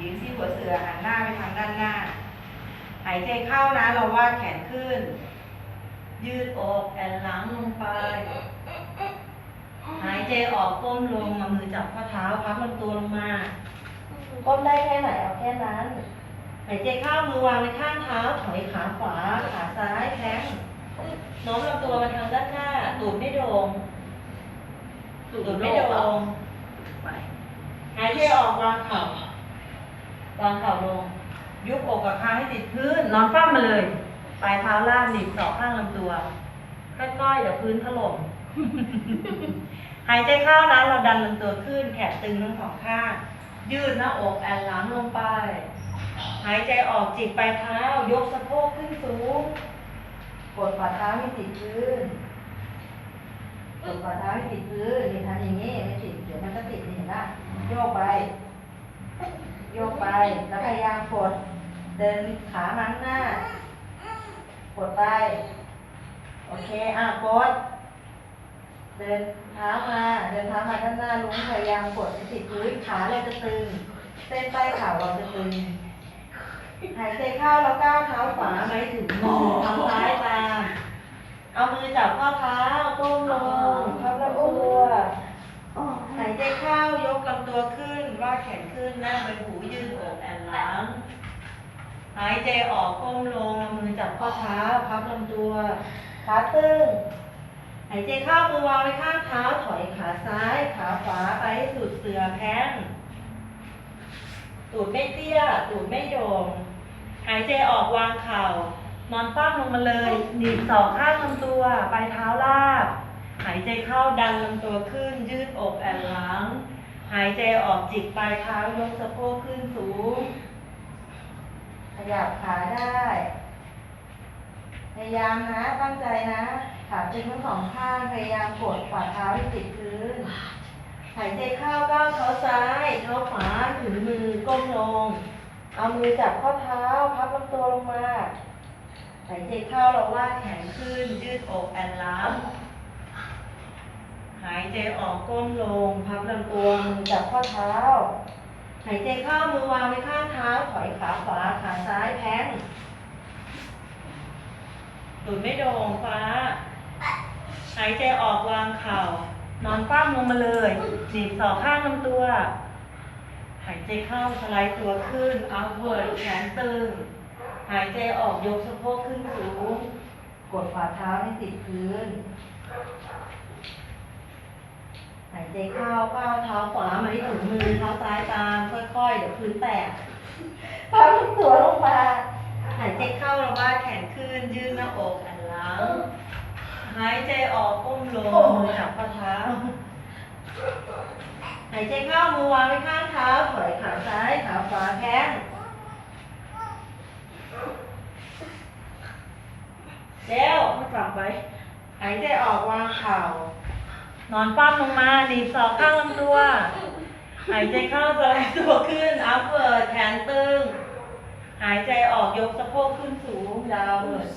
ยืนที่หัวเสือหันหน้าไปทางด้านหน้า หายใจเข้านะ เราวาดแขนขึ้น ยืดอกแอนหลังลงไป หายใจออกก้มลงเอามือจับข้อเท้าพับลำตัวลงมา ก้มได้แค่ไหนเอาแค่นั้น หายใจเข้ามือวางไว้ข้างเท้าถอยขาขวา ขาซ้ายแข้งโน้มลำตัวมาทางด้านหน้า ตูดไม่โด่งตูดไม่โด่งหายใจออกวางเข่า วางเข่าลง ยุบอกกับคางให้ติดพื้น นอนฟ้ามาเลย ปลายเท้าล่างหนีบศอข้างลำตัวค่อยๆเดี๋ยวพื้นถล่ม หายใจเข้านะเราดันลำตัวขึ้น แขนตึงทั้งสองข้าง ยืดหน้าอกแอนหลังลงไป หายใจออกจิกปลายเท้า ยกสะโพกขึ้นสูง กดฝ่าเท้าให้ติดพื้น กดฝ่าเท้าให้ติดพื้นนี่ทำอย่างนี้ไม่ติด เดี๋ยวมันก็ติดนี่เห็นไหมโยกไป โยกไป แล้วพยายามกด เดินขามาข้างหน้า กดไป โอเค อะกด เดินเท้ามา เดินเท้ามาด้านหน้าลุงพยายามกดให้ติดพื้นขาเราจะตึง เส้นใต้เข่าเราจะตึง หายใจเข้าแล้วก้าวเท้าขวาไปถึงมือทางซ้ายตาม เอามือจับข้อเท้าก้มลงพับลำตัวหายใจเข้ายกลำตัวขึ้น วาดแขนขึ้นหน้าใบหูยืดอกแอนหลัง หายใจออกก้มลงมือจับข้อเท้าพับลำตัวขาตึงหายใจเข้ามือวางไว้ข้างเท้าถอยขาซ้าย ขาขวาไปให้สุดเสือแข้งตูดไม่เตี้ยตูดไม่โด่งหายใจออกวางเข่านอนป้ามลงมาเลยหนีบศอกข้างลำตัวปลายเท้าลาบหายใจเข้าดันลำตัวขึ้นยืดอกแอนหลัง หายใจออกจิกปลายเท้ายกสะโพกขึ้นสูง ขยับขาได้ พยายามนะตั้งใจนะขาตึงทั้งสองข้างพยายามกดฝ่าเท้าให้ติดพื้น หายใจเข้าก้าวเท้าซ้ายเท้าขวาถึงมือก้มลง เอามือจับข้อเท้าพับลำตัวลงมา หายใจเข้าเราวาแขนขึ้นยืดอกแอนลัง หายใจออกก้มลง พับลำตัวมือจับข้อเท้า หายใจเข้ามือวางไว้ข้างเท้า ถอยขาขวาขาซ้ายแพงตูดไม่โด่งฟ้า หายใจออกวางเข่า นอนคว่ำลงมาเลยจีบศอกข้างลำตัว หายใจเข้าสไลด์ตัวขึ้นเอาเวิร์ดแขนตึง หายใจออกยกสะโพกขึ้นสูง กดฝ่าเท้าให้ติดพื้น หายใจเข้าก้าวเท้าขวามาที่ถึงมือเท้าซ้ายตามค่อยๆเดี๋ยวพื้นแตกพับตัวลงมาหายใจเข้าเราวาแขนขึ้นยืดหน้าอกแอนหลังหายใจออกก้มลงมือจับข้อเท้าหายใจเข้ามือวางไว้ข้างเท้าถอยขาซ้ายขาขวาแข้งเร็วไม่กลับไปหายใจออกวางเข่า นอนปั้มลงมาหนีบศอกข้างลำตัว หายใจเข้าสลด์ตัวขึ้นอัพเวิร์ดแขนตึง หายใจออกยกสะโพกขึ้นสูงดาวเวิร์ด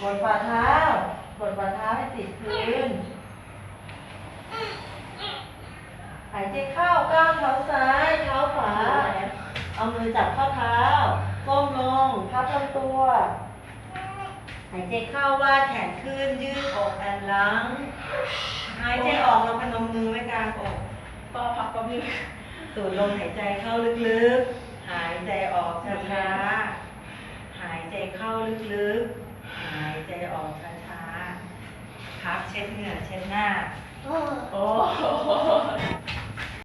กดฝ่าเท้ากดฝ่าเท้าให้ติดพื้น หายใจเข้าก้าวเท้าซ้ายเท้าขวา เอามือจับข้อเท้า ก้มลงพับลำตัว หายใจเข้าว่าแขนขึ้นยืดอกแอนหลัง หายใจออกเราพนมมือไว้กลางอกต่อพักก็มีสูดลมหายใจเข้าลึกๆ หายใจออกช้าๆ หายใจเข้าลึกๆ หายใจออกช้าๆพักเช็ดเหงื่อเช็ดหน้า โอ้